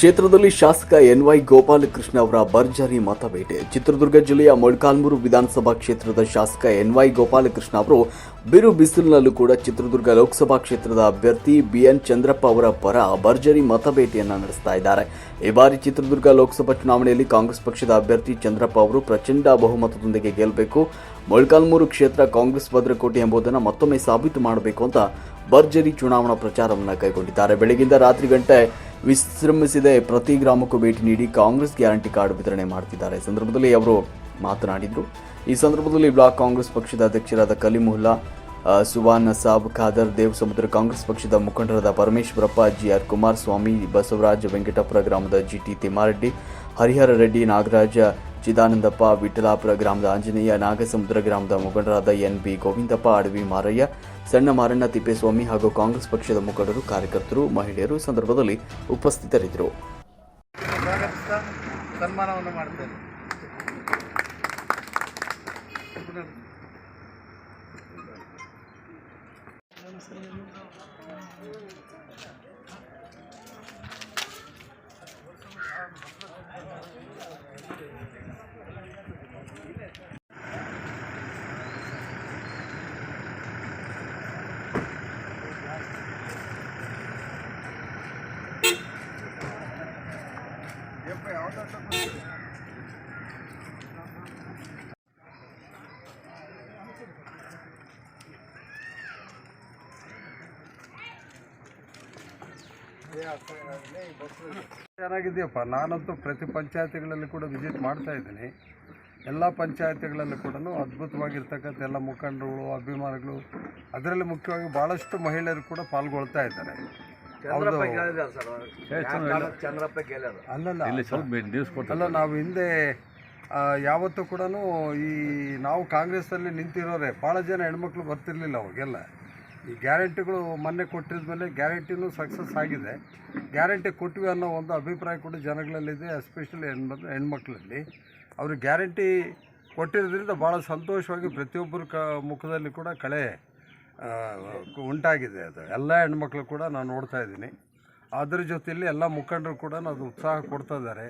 ಕ್ಷೇತ್ರದಲ್ಲಿ ಶಾಸಕ N Y Gopalakrishna ಅವರ ಭರ್ಜರಿ ಮತಬೇಟೆ. ಚಿತ್ರದುರ್ಗ ಜಿಲ್ಲೆಯ ಮೊಳಕಾಲ್ಮೂರು ವಿಧಾನಸಭಾ ಕ್ಷೇತ್ರದ ಶಾಸಕ ಎನ್ ವೈ ಗೋಪಾಲಕೃಷ್ಣ ಅವರು ಬಿರು ಬಿಸಿಲಿನಲ್ಲೂ ಕೂಡ ಚಿತ್ರದುರ್ಗ ಲೋಕಸಭಾ ಕ್ಷೇತ್ರದ ಅಭ್ಯರ್ಥಿ ಬಿಎನ್ ಚಂದ್ರಪ್ಪ ಅವರ ಪರ ಭರ್ಜರಿ ಮತಬೇಟೆಯನ್ನು ನಡೆಸ್ತಾ ಇದ್ದಾರೆ. ಈ ಬಾರಿ ಚಿತ್ರದುರ್ಗ ಲೋಕಸಭಾ ಚುನಾವಣೆಯಲ್ಲಿ ಕಾಂಗ್ರೆಸ್ ಪಕ್ಷದ ಅಭ್ಯರ್ಥಿ ಚಂದ್ರಪ್ಪ ಅವರು ಪ್ರಚಂಡ ಬಹುಮತದೊಂದಿಗೆ ಗೆಲ್ಲಬೇಕು. ಮೊಳಕಾಲ್ಮೂರು ಕ್ಷೇತ್ರ ಕಾಂಗ್ರೆಸ್ ಭದ್ರಕೋಟೆ ಎಂಬುದನ್ನು ಮತ್ತೊಮ್ಮೆ ಸಾಬೀತು ಮಾಡಬೇಕು ಅಂತ ಭರ್ಜರಿ ಚುನಾವಣಾ ಪ್ರಚಾರವನ್ನು ಕೈಗೊಂಡಿದ್ದಾರೆ. ಬೆಳಗಿಂದ ರಾತ್ರಿ ಗಂಟೆ ವಿಶ್ರಮಿಸಿದೆ. ಪ್ರತಿ ಗ್ರಾಮಕ್ಕೂ ಭೇಟಿ ನೀಡಿ ಕಾಂಗ್ರೆಸ್ ಗ್ಯಾರಂಟಿ ಕಾರ್ಡ್ ವಿತರಣೆ ಮಾಡ್ತಿದ್ದಾರೆ. ಸಂದರ್ಭದಲ್ಲಿ ಅವರು ಮಾತನಾಡಿದರು. ಈ ಸಂದರ್ಭದಲ್ಲಿ ಬ್ಲಾಕ್ ಕಾಂಗ್ರೆಸ್ ಪಕ್ಷದ ಅಧ್ಯಕ್ಷರಾದ ಕಲಿಮುಲ್ಲಾ ಸುವಾನ್ ಸಾಬ್, ಖಾದರ್ ದೇವ್ ಸಮುದ್ರ ಕಾಂಗ್ರೆಸ್ ಪಕ್ಷದ ಮುಖಂಡರಾದ ಪರಮೇಶ್ವರಪ್ಪ, ಜಿಆರ್ ಕುಮಾರಸ್ವಾಮಿ, ಬಸವರಾಜ ವೆಂಕಟಪುರ ಗ್ರಾಮದ ಜಿಟಿ ತಿಮ್ಮಾರೆಡ್ಡಿ, ಹರಿಹರ ರೆಡ್ಡಿ ನಾಗರಾಜ ಚಿದಾನಂದಪ್ಪ ವಿಠಲಾಪುರ ಗ್ರಾಮದ ಆಂಜನೇಯ, ನಾಗಸಮುದ್ರ ಗ್ರಾಮದ ಮುಖಂಡರಾದ ಎನ್ ಬಿ ಗೋವಿಂದಪ್ಪ, ಅಡವಿ ಮಾರಯ್ಯ, ಸಣ್ಣ ಮಾರಣ್ಣ ತಿಪ್ಪೇಸ್ವಾಮಿ ಹಾಗೂ ಕಾಂಗ್ರೆಸ್ ಪಕ್ಷದ ಮುಖಂಡರು, ಕಾರ್ಯಕರ್ತರು, ಮಹಿಳೆಯರು ಸಂದರ್ಭದಲ್ಲಿ ಉಪಸ್ಥಿತರಿದ್ದರು. 何? ಚೆನ್ನಾಗಿದೆಯಪ್ಪ ನಾನಂತೂ ಪ್ರತಿ ಪಂಚಾಯತಿಗಳಲ್ಲಿ ಕೂಡ ವಿಸಿಟ್ ಮಾಡ್ತಾ ಇದ್ದೀನಿ. ಎಲ್ಲ ಪಂಚಾಯತಿಗಳಲ್ಲಿ ಕೂಡ ಅದ್ಭುತವಾಗಿರ್ತಕ್ಕಂಥ ಎಲ್ಲ ಮುಖಂಡರುಗಳು ಅಭಿಮಾನಿಗಳು ಅದರಲ್ಲಿ ಮುಖ್ಯವಾಗಿ ಭಾಳಷ್ಟು ಮಹಿಳೆಯರು ಕೂಡ ಪಾಲ್ಗೊಳ್ತಾ ಇದ್ದಾರೆ. ಅಲ್ಲಲ್ಲ. ಅಲ್ಲ ನಾವು ಹಿಂದೆ ಯಾವತ್ತೂ ಕೂಡ ಈ ನಾವು ಕಾಂಗ್ರೆಸ್ಸಲ್ಲಿ ನಿಂತಿರೋರೆ ಭಾಳ ಜನ ಹೆಣ್ಮಕ್ಳು ಬರ್ತಿರ್ಲಿಲ್ಲ ಅವಾಗೆಲ್ಲ. ಈ ಗ್ಯಾರಂಟಿಗಳು ಮೊನ್ನೆ ಕೊಟ್ಟಿದ ಮೇಲೆ ಗ್ಯಾರಂಟಿನೂ ಸಕ್ಸಸ್ ಆಗಿದೆ. ಗ್ಯಾರಂಟಿ ಕೊಟ್ವಿ ಅನ್ನೋ ಒಂದು ಅಭಿಪ್ರಾಯ ಕೂಡ ಜನಗಳಲ್ಲಿದೆ, ಎಸ್ಪೆಷಲಿ ಹೆಣ್ಮ ಹೆಣ್ಮಕ್ಳಲ್ಲಿ. ಅವರು ಗ್ಯಾರಂಟಿ ಕೊಟ್ಟಿರೋದ್ರಿಂದ ಭಾಳ ಸಂತೋಷವಾಗಿ ಪ್ರತಿಯೊಬ್ಬರ ಕ, ಮುಖದಲ್ಲಿ ಕೂಡ ಕಳೆ ಉಂಟಾಗಿದೆ ಅದು. ಎಲ್ಲ ಹೆಣ್ಮಕ್ಳು ಕೂಡ ನಾನು ನೋಡ್ತಾ ಇದ್ದೀನಿ. ಅದ್ರ ಜೊತೆಯಲ್ಲಿ ಎಲ್ಲ ಮುಖಂಡರು ಕೂಡ ಅದು ಉತ್ಸಾಹ ಕೊಡ್ತಾ ಇದ್ದಾರೆ.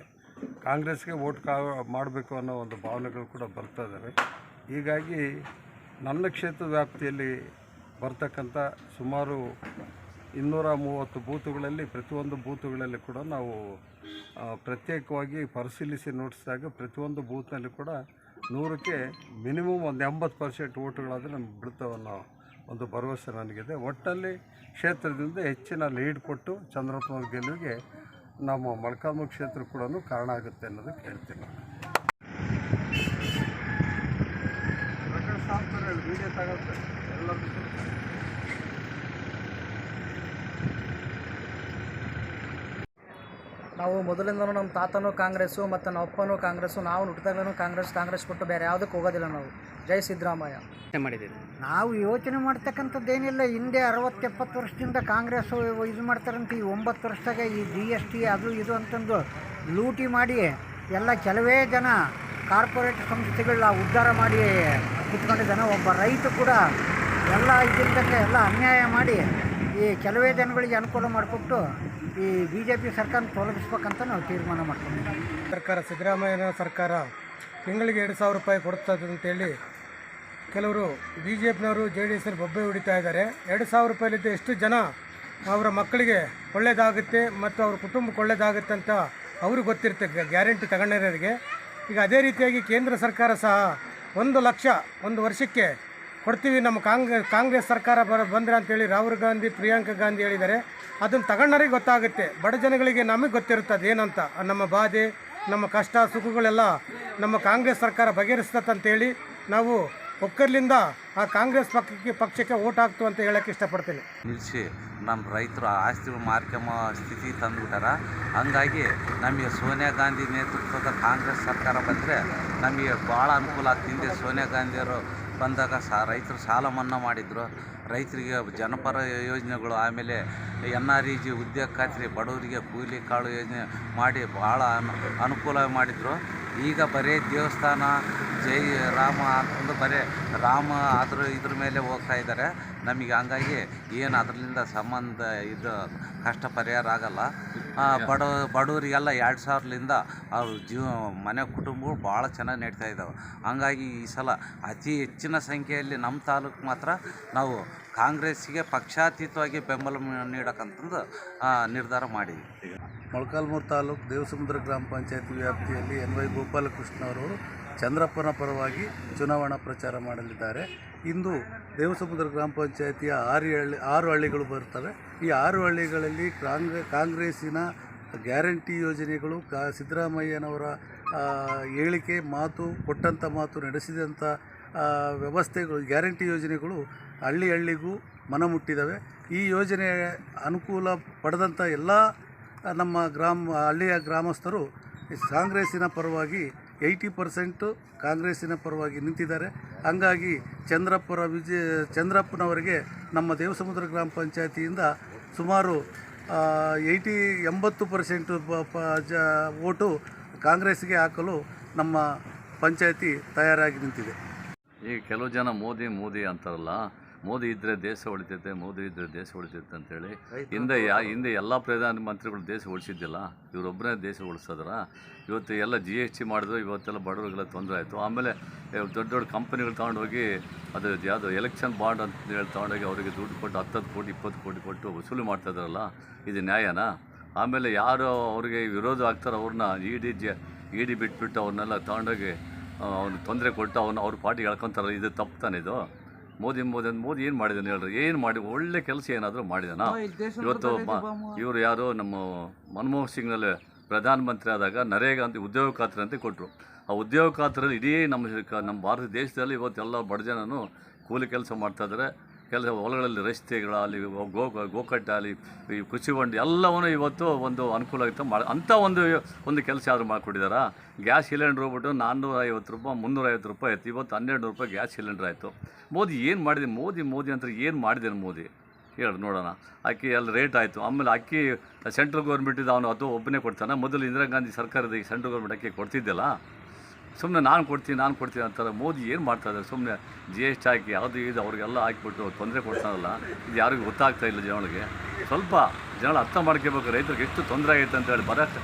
ಕಾಂಗ್ರೆಸ್ಗೆ ವೋಟ್ ಕಾ, ಮಾಡಬೇಕು ಅನ್ನೋ ಒಂದು ಭಾವನೆಗಳು ಕೂಡ ಬರ್ತಾ ಇದ್ದಾವೆ. ಹೀಗಾಗಿ ನನ್ನ ಕ್ಷೇತ್ರ ವ್ಯಾಪ್ತಿಯಲ್ಲಿ ಬರ್ತಕ್ಕಂಥ ಸುಮಾರು ಇನ್ನೂರ ಮೂವತ್ತು ಬೂತುಗಳಲ್ಲಿ, ಪ್ರತಿಯೊಂದು ಬೂತುಗಳಲ್ಲಿ ಕೂಡ ನಾವು ಪ್ರತ್ಯೇಕವಾಗಿ ಪರಿಶೀಲಿಸಿ ನೋಡಿಸಿದಾಗ ಪ್ರತಿಯೊಂದು ಬೂತ್ನಲ್ಲಿ ಕೂಡ ನೂರಕ್ಕೆ ಮಿನಿಮಮ್ ಒಂದು ಎಂಬತ್ತು ಪರ್ಸೆಂಟ್ ಓಟುಗಳಾದರೆ ನಮ್ಮ ಬಿಡ್ತಾವೆ ಅನ್ನೋ ಒಂದು ಭರವಸೆ ನನಗಿದೆ. ಒಟ್ಟಲ್ಲಿ ಕ್ಷೇತ್ರದಿಂದ ಹೆಚ್ಚಿನ ಲೀಡ್ ಕೊಟ್ಟು ಚಂದ್ರಪ್ಪನವ್ರ ಗೆಲುವಿಗೆ ನಮ್ಮ ಮೊಳಕಾಲ್ಮೂರು ಕ್ಷೇತ್ರ ಕೂಡ ಕಾರಣ ಆಗುತ್ತೆ ಅನ್ನೋದಕ್ಕೆ ಹೇಳ್ತೀನಿ. ನಾನು ನಾವು ಮೊದಲಿಂದನೂ ನಮ್ಮ ತಾತನೂ ಕಾಂಗ್ರೆಸ್ಸು ಮತ್ತು ನಮ್ಮ ಅಪ್ಪನೂ ಕಾಂಗ್ರೆಸ್ಸು ನಾವು ಹುಟ್ಟಿದಾಗಲೂ ಕಾಂಗ್ರೆಸ್ ಕಾಂಗ್ರೆಸ್ ಕೊಟ್ಟು ಬೇರೆ ಯಾವುದಕ್ಕೆ ಹೋಗೋದಿಲ್ಲ ನಾವು. ಜೈ ಸಿದ್ದರಾಮಯ್ಯ. ಮಾಡಿದ್ದೀವಿ ನಾವು ಯೋಚನೆ ಮಾಡ್ತಕ್ಕಂಥದ್ದೇನಿಲ್ಲ ಹಿಂದೆ ಅರವತ್ತು ಎಪ್ಪತ್ತು ವರ್ಷದಿಂದ ಕಾಂಗ್ರೆಸ್ಸು ಇದು ಮಾಡ್ತಾರಂತ ಈ ಒಂಬತ್ತು ವರ್ಷದಾಗ ಈ ಜಿ ಎಸ್ ಟಿ ಅದು ಇದು ಅಂತಂದು ಲೂಟಿ ಮಾಡಿ ಎಲ್ಲ ಕೆಲವೇ ಜನ ಕಾರ್ಪೊರೇಟ್ ಸಂಸ್ಥೆಗಳನ್ನ ಉದ್ಧಾರ ಮಾಡಿ ಕುತ್ಕೊಂಡಿದ್ದಾನೆ. ಒಬ್ಬ ರೈತ ಕೂಡ ಎಲ್ಲ ಇದ್ದಕ್ಕೆ ಎಲ್ಲ ಅನ್ಯಾಯ ಮಾಡಿ ಈ ಕೆಲವೇ ಜನಗಳಿಗೆ ಅನುಕೂಲ ಮಾಡಿಕೊಟ್ಟು ಈ ಬಿ ಜೆ ಪಿ ಸರ್ಕಾರ ತೊಲಗಿಸ್ಬೇಕಂತ ನಾವು ತೀರ್ಮಾನ ಮಾಡ್ಕೊಂಡಿದ್ದೀವಿ. ಸರ್ಕಾರ, ಸಿದ್ದರಾಮಯ್ಯನ ಸರ್ಕಾರ ತಿಂಗಳಿಗೆ ಎರಡು ಸಾವಿರ ರೂಪಾಯಿ ಕೊಡ್ತದೆ ಅಂತೇಳಿ ಕೆಲವರು ಬಿ ಜೆ ಪಿನವರು ಜೆ ಡಿ ಎಸ್ನಲ್ಲಿ ಬೊಬ್ಬೆ ಹೊಡಿತಾ ಇದ್ದಾರೆ. ಎರಡು ಸಾವಿರ ರೂಪಾಯಿಲಿದ್ದ ಎಷ್ಟು ಜನ ಅವರ ಮಕ್ಕಳಿಗೆ ಒಳ್ಳೆಯದಾಗುತ್ತೆ ಮತ್ತು ಅವ್ರ ಕುಟುಂಬಕ್ಕೆ ಒಳ್ಳೆಯದಾಗುತ್ತೆ ಅಂತ ಅವ್ರಿಗೆ ಗೊತ್ತಿರುತ್ತೆ, ಗ್ಯಾರಂಟಿ ತಗೊಂಡಿರೋರಿಗೆ. ಈಗ ಅದೇ ರೀತಿಯಾಗಿ ಕೇಂದ್ರ ಸರ್ಕಾರ ಸಹ ಒಂದು ಲಕ್ಷ ಒಂದು ವರ್ಷಕ್ಕೆ ಕೊಡ್ತೀವಿ ನಮ್ಮ ಕಾಂಗ್ರೆಸ್ ಕಾಂಗ್ರೆಸ್ ಸರ್ಕಾರ ಬರ ಬಂದರೆ ಅಂತೇಳಿ ರಾಹುಲ್ ಗಾಂಧಿ, ಪ್ರಿಯಾಂಕಾ ಗಾಂಧಿ ಹೇಳಿದ್ದಾರೆ. ಅದನ್ನು ತಗೊಂಡರಿಗೆ ಗೊತ್ತಾಗುತ್ತೆ. ಬಡ ಜನಗಳಿಗೆ ನಮಗೆ ಗೊತ್ತಿರುತ್ತೆ ಅದೇನಂತ ನಮ್ಮ ಬಾಧೆ, ನಮ್ಮ ಕಷ್ಟ, ಸುಖಗಳೆಲ್ಲ ನಮ್ಮ ಕಾಂಗ್ರೆಸ್ ಸರ್ಕಾರ ಬಗೆಹರಿಸ್ತದಂತೇಳಿ ನಾವು ಒಕ್ಕರ್ಲಿಂದ ಆ ಕಾಂಗ್ರೆಸ್ ಪಕ್ಷಕ್ಕೆ ಪಕ್ಷಕ್ಕೆ ಓಟ್ ಹಾಕ್ತು ಅಂತ ಹೇಳಕ್ಕೆ ಇಷ್ಟಪಡ್ತೀನಿ. ನಿಲ್ಲಿಸಿ ನಮ್ಮ ರೈತರು ಆಸ್ತಿಗಳು ಮಾರ್ಕೆಮ ಸ್ಥಿತಿ ತಂದುಬಿಟ್ಟಾರ. ಹಂಗಾಗಿ ನಮಗೆ ಸೋನಿಯಾ ಗಾಂಧಿ ನೇತೃತ್ವದ ಕಾಂಗ್ರೆಸ್ ಸರ್ಕಾರ ಬಂದರೆ ನಮಗೆ ಭಾಳ ಅನುಕೂಲ ಆಗ್ತಿದೆ. ಸೋನಿಯಾ ಗಾಂಧಿಯವರು ಬಂದಾಗ ಸಾ ರೈತರು ಸಾಲ ಮನ್ನಾ ಮಾಡಿದರು. ರೈತರಿಗೆ ಜನಪರ ಯೋಜನೆಗಳು, ಆಮೇಲೆ ಎನ್ ಆರ್ ಇ ಜಿ ಉದ್ಯೋಗ ಖಾತ್ರಿ, ಬಡವರಿಗೆ ಕೂಲಿ ಕಾಳು ಯೋಜನೆ ಮಾಡಿ ಭಾಳ ಅನು, ಅನುಕೂಲ ಮಾಡಿದರು. ಈಗ ಬರೇ ದೇವಸ್ಥಾನ, ಜೈ ರಾಮ ಅಂತಂದು ಬರೀ ರಾಮ ಅದ್ರ ಇದ್ರ ಮೇಲೆ ಹೋಗ್ತಾ ಇದ್ದಾರೆ ನಮಗೆ ಹಂಗಾಗಿ ಏನು ಅದರಿಂದ ಸಂಬಂಧ ಇದು ಕಷ್ಟ ಪರಿಹಾರ ಆಗಲ್ಲ. ಬಡ ಬಡವರಿಗೆಲ್ಲ ಎರಡು ಸಾವಿರಲಿಂದ ಅವ್ರ ಜೀವ, ಮನೆ ಕುಟುಂಬಗಳು ಭಾಳ ಚೆನ್ನಾಗಿ ನಡೀತಾ ಇದ್ದಾವೆ ಹಂಗಾಗಿ ಈ ಸಲ ಅತಿ ಹೆಚ್ಚಿನ ಸಂಖ್ಯೆಯಲ್ಲಿ ನಮ್ಮ ತಾಲೂಕು ಮಾತ್ರ ನಾವು ಕಾಂಗ್ರೆಸ್ಸಿಗೆ ಪಕ್ಷಾತೀತವಾಗಿ ಬೆಂಬಲ ನೀಡಕ್ಕಂತಂದು ನಿರ್ಧಾರ ಮಾಡಿದ್ವಿ ಮೊಳಕಾಲ್ಮೂರು ತಾಲೂಕು ದೇವಸಮುದ್ರ ಗ್ರಾಮ ಪಂಚಾಯತಿ ವ್ಯಾಪ್ತಿಯಲ್ಲಿ ಎನ್ ವೈ ಗೋಪಾಲಕೃಷ್ಣ ಅವರು ಚಂದ್ರಪ್ಪನ ಪರವಾಗಿ ಚುನಾವಣಾ ಪ್ರಚಾರ ಮಾಡಲಿದ್ದಾರೆ. ಇಂದು ದೇವಸಮುದ್ರ ಗ್ರಾಮ ಪಂಚಾಯತಿಯ ಆರು ಹಳ್ಳಿ, ಆರು ಹಳ್ಳಿಗಳು ಬರ್ತವೆ ಈ ಆರು ಹಳ್ಳಿಗಳಲ್ಲಿ ಕಾಂಗ್ರೆ ಕಾಂಗ್ರೆಸ್ಸಿನ ಗ್ಯಾರಂಟಿ ಯೋಜನೆಗಳು ಕಾ, ಸಿದ್ದರಾಮಯ್ಯನವರ ಹೇಳಿಕೆ, ಮಾತು ಕೊಟ್ಟಂಥ ಮಾತು ನಡೆಸಿದಂಥ ವ್ಯವಸ್ಥೆಗಳು, ಗ್ಯಾರಂಟಿ ಯೋಜನೆಗಳು ಹಳ್ಳಿ ಹಳ್ಳಿಗೂ ಮನ ಮುಟ್ಟಿದ್ದಾವೆ ಈ ಯೋಜನೆ ಅನುಕೂಲ ಪಡೆದಂಥ ಎಲ್ಲ ನಮ್ಮ ಗ್ರಾಮ, ಹಳ್ಳಿಯ ಗ್ರಾಮಸ್ಥರು ಕಾಂಗ್ರೆಸ್ಸಿನ ಪರವಾಗಿ ಏಯ್ಟಿ ಪರ್ಸೆಂಟು ಕಾಂಗ್ರೆಸ್ಸಿನ ಪರವಾಗಿ ನಿಂತಿದ್ದಾರೆ. ಹಂಗಾಗಿ ಚಂದ್ರಪ್ಪರ ವಿಜಯ, ಚಂದ್ರಪ್ಪನವರಿಗೆ ನಮ್ಮ ದೇವಸಮುದ್ರ ಗ್ರಾಮ ಪಂಚಾಯತಿಯಿಂದ ಸುಮಾರು ಏಯ್ಟಿ, ಎಂಬತ್ತು ಪರ್ಸೆಂಟು ಜ, ಓಟು ಕಾಂಗ್ರೆಸ್ಗೆ ಹಾಕಲು ನಮ್ಮ ಪಂಚಾಯತಿ ತಯಾರಾಗಿ ನಿಂತಿದೆ. ಈಗ ಕೆಲವು ಜನ ಮೋದಿ ಮೋದಿ ಅಂತಾರಲ್ಲ ಮೋದಿ ಇದ್ದರೆ ದೇಶ ಉಳಿತೈತೆ ಮೋದಿ ಇದ್ದರೆ ದೇಶ ಉಳಿತೈತೆ ಅಂತೇಳಿ ಹಿಂದೆ ಯಾ ಹಿಂದೆ ಎಲ್ಲ ಪ್ರಧಾನ ಮಂತ್ರಿಗಳು ದೇಶ ಉಳಿಸಿದ್ದಿಲ್ಲ. ಇವರೊಬ್ಬರೇ ದೇಶ ಉಳಿಸೋದ್ರ? ಇವತ್ತು ಎಲ್ಲ ಜಿ ಎಸ್ ಟಿ ಮಾಡಿದ್ರು ಇವತ್ತೆಲ್ಲ ಬಡವರಿಗೆಲ್ಲ ತೊಂದರೆ ಆಯಿತು. ಆಮೇಲೆ ದೊಡ್ಡ ದೊಡ್ಡ ಕಂಪನಿಗಳು ತೊಗೊಂಡೋಗಿ ಅದು ಯಾವುದು ಎಲೆಕ್ಷನ್ ಬಾಂಡ್ ಅಂತ ಹೇಳಿ ತೊಗೊಂಡೋಗಿ ಅವರಿಗೆ ದುಡ್ಡು ಕೊಟ್ಟು ಹತ್ತತ್ತು ಕೋಟಿ ಇಪ್ಪತ್ತು ಕೋಟಿ ಕೊಟ್ಟು ವಸೂಲಿ ಮಾಡ್ತಾಯಿದ್ರಲ್ಲ ಇದು ನ್ಯಾಯನಾ? ಆಮೇಲೆ ಯಾರು ಅವರಿಗೆ ವಿರೋಧ ಆಗ್ತಾರೋ ಅವ್ರನ್ನ E D J E D ಬಿಟ್ಬಿಟ್ಟು ಅವ್ರನ್ನೆಲ್ಲ ತೊಗೊಂಡೋಗಿ ಅವ್ನು ತೊಂದರೆ ಕೊಟ್ಟು ಅವ್ನು ಅವ್ರ ಪಾರ್ಟಿಗೆ ಹೇಳ್ಕೊತಾರಲ್ಲ ಇದು ತಪ್ಪು ತಾನಿದು ಮೋದಿ ಮೋದಿ ಮೋದಿ ಏನು ಮಾಡಿದಾನೆ ಹೇಳ್ರಿ? ಏನು ಮಾಡಿ ಒಳ್ಳೆ ಕೆಲಸ ಏನಾದರೂ ಮಾಡಿದಾನ? ಇವತ್ತು ಇವರು ಯಾರು ನಮ್ಮ ಮನಮೋಹನ್ ಸಿಂಗ್ನಲ್ಲಿ ಪ್ರಧಾನಮಂತ್ರಿ ಆದಾಗ ನರೇಗಾ ಅಂತ ಉದ್ಯೋಗ ಖಾತ್ರಿ ಅಂತ ಕೊಟ್ಟರು ಆ ಉದ್ಯೋಗ ಖಾತ್ರಿ ಇಡೀ ನಮ್ಮ ನಮ್ಮ ಭಾರತ ದೇಶದಲ್ಲಿ ಇವತ್ತೆಲ್ಲ ಬಡ ಜನನು ಕೂಲಿ ಕೆಲಸ ಮಾಡ್ತಾಯಿದ್ದಾರೆ ಕೆಲಸ ಹೊಲಗಳಲ್ಲಿ ರಸ್ತೆಗಳಾಗಲಿ, ಗೋ ಗೋಕಟ್ಟಾಗಲಿ, ಈ ಕೃಷಿ ಹೊಂಡ ಎಲ್ಲವನ್ನು ಇವತ್ತು ಒಂದು ಅನುಕೂಲ ಆಗುತ್ತೆ. ಮಾಡಿ ಅಂಥ ಒಂದು ಒಂದು ಕೆಲಸ ಆದರೂ ಮಾಡಿಕೊಟ್ಟಿದ್ದಾರೆ ಗ್ಯಾಸ್ ಸಿಲಿಂಡ್ರ್ ಹೋಗ್ಬಿಟ್ಟು ನಾನ್ನೂರ ಐವತ್ತು ರೂಪಾಯಿ ಮುನ್ನೂರ ಐವತ್ತು ರೂಪಾಯಿ ಆಯಿತು. ಇವತ್ತು ಹನ್ನೆರಡು ನೂರು ರೂಪಾಯಿ ಗ್ಯಾಸ್ ಸಿಲಿಂಡ್ರ್ ಆಯಿತು. ಮೋದಿ ಏನು ಮಾಡಿದೆ? ಮೋದಿ ಮೋದಿ ಅಂತ ಏನು ಮಾಡಿದೆ ಮೋದಿ? ಹೇಳಿ, ನೋಡೋಣ. ಅಕ್ಕಿ ಎಲ್ಲ ರೇಟ್ ಆಯಿತು. ಆಮೇಲೆ ಅಕ್ಕಿ ಸೆಂಟ್ರಲ್ ಗೌರ್ಮೆಂಟಿದ್ದು ಅವನು ಅದು ಒಬ್ಬನೇ ಕೊಡ್ತಾನೆ. ಮೊದಲು ಇಂದಿರಾ ಗಾಂಧಿ ಸರ್ಕಾರದ ಈ ಸೆಂಟ್ರಲ್ ಗೌರ್ಮೆಂಟ್ ಅಕ್ಕಿ ಕೊಡ್ತಿದ್ದಲ್ಲ. ಸುಮ್ಮನೆ ನಾನು ಕೊಡ್ತೀನಿ ನಾನು ಕೊಡ್ತೀನಿ ಅಂತಾರೆ. ಮೋದಿ ಏನು ಮಾಡ್ತಾ ಇದ್ದಾರೆ? ಸುಮ್ಮನೆ ಜಿ ಎಸ್ ಟಿ ಹಾಕಿ ಯಾವುದು ಇದು ಅವ್ರಿಗೆಲ್ಲ ಹಾಕಿಬಿಟ್ಟು ತೊಂದರೆ ಕೊಡ್ತಾರಲ್ಲ ಇದು ಯಾರಿಗೂ ಗೊತ್ತಾಗ್ತಾ ಇಲ್ಲ ಜನಗಳಿಗೆ. ಸ್ವಲ್ಪ ಜನ ಅರ್ಥ ಮಾಡ್ಕೋಬೇಕು. ರೈತರಿಗೆ ಎಷ್ಟು ತೊಂದರೆ ಆಗೈತೆ ಅಂತೇಳಿ ಬರೋಕ್ಕೆ